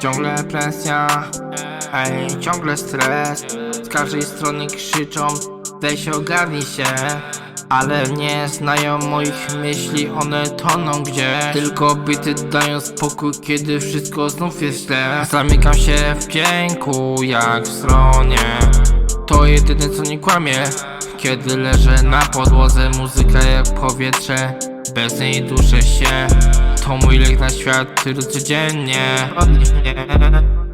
Ciągle presja, ej, ciągle stres. Z każdej strony krzyczą, weź ogarnij się. Ale nie znają moich myśli, one toną gdzie? Tylko bity dają spokój, kiedy wszystko znów jest źle. Zamykam się w pięku, jak w stronie. To jedyne co nie kłamie. Kiedy leżę na podłodze, muzyka jak powietrze. Bez niej duszę się To mój lek na świat, który codziennie.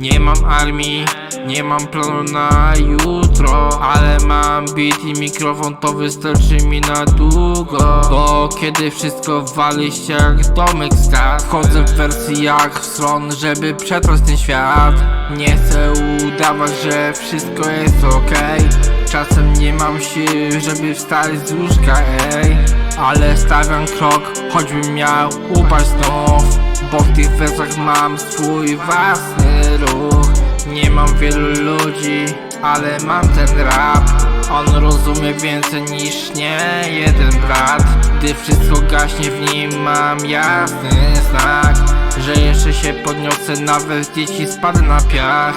Nie mam armii, nie mam planu na jutro Ale mam beat i mikrofon, to wystarczy mi na długo. Bo kiedy wszystko wali się jak domek skat Chodzę w wersji jak stron, żeby przetrwać ten świat. Nie chcę udawać, że wszystko jest okej. Czasem nie mam sił, żeby wstać z łóżka, ej Ale stawiam krok, choćbym miał upaść znów. Bo w tych wersach mam swój własny ruch. Nie mam wielu ludzi, ale mam ten rap. On rozumie więcej niż nie jeden brat. Gdy wszystko gaśnie w nim mam jasny znak Że jeszcze się podniosę, nawet dzieci spadł na piach.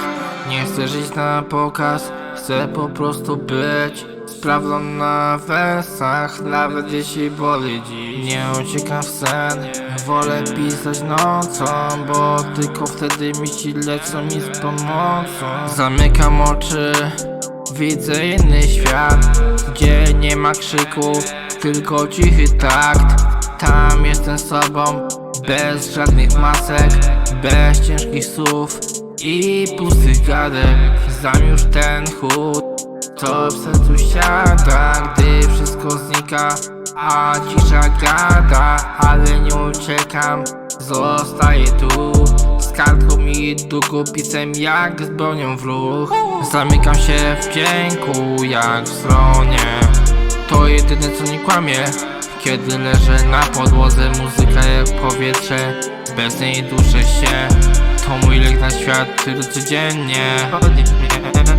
Nie chcę żyć na pokaz, chcę po prostu być Sprawdzam na wersach, nawet jeśli boli dziś. Nie uciekam w sen, wolę pisać nocą Bo tylko wtedy myśli lecą mi z pomocą. Zamykam oczy, widzę inny świat Gdzie nie ma krzyku, tylko cichy takt. Tam jestem sobą, bez żadnych masek Bez ciężkich słów i pustych gadek. Znam już ten chód to sercu siada, gdy wszystko znika A cisza gada, ale nie uciekam. Zostaję tu Z kartką i długopisem jak z bronią w ruch Zamykam się w pięku jak w stronie. To jedyne co nie kłamie. Kiedy leżę na podłodze muzyka jak powietrze. Bez niej duszę się. To mój lek na świat, który codziennie mnie